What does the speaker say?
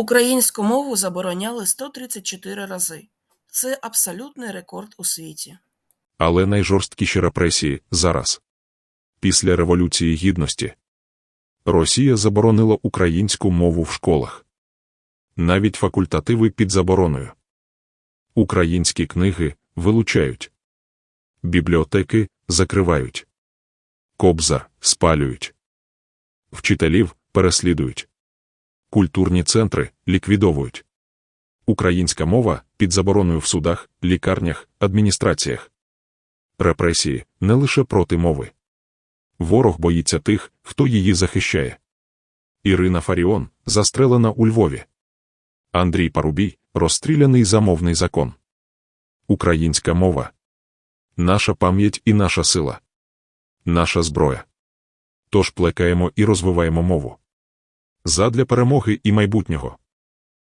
Українську мову забороняли 134 рази. Це абсолютний рекорд у світі. Але найжорсткіші репресії зараз. Після Революції Гідності Росія заборонила українську мову в школах. Навіть факультативи під забороною. Українські книги вилучають. Бібліотеки закривають. Кобзар спалюють. Вчителів переслідують. Культурні центри ліквідовують. Українська мова під забороною в судах, лікарнях, адміністраціях. Репресії не лише проти мови. Ворог боїться тих, хто її захищає. Ірина Фаріон застрелена у Львові. Андрій Парубій розстріляний за мовний закон. Українська мова. Наша пам'ять і наша сила. Наша зброя. Тож плекаємо і розвиваємо мову. Задля перемоги і майбутнього.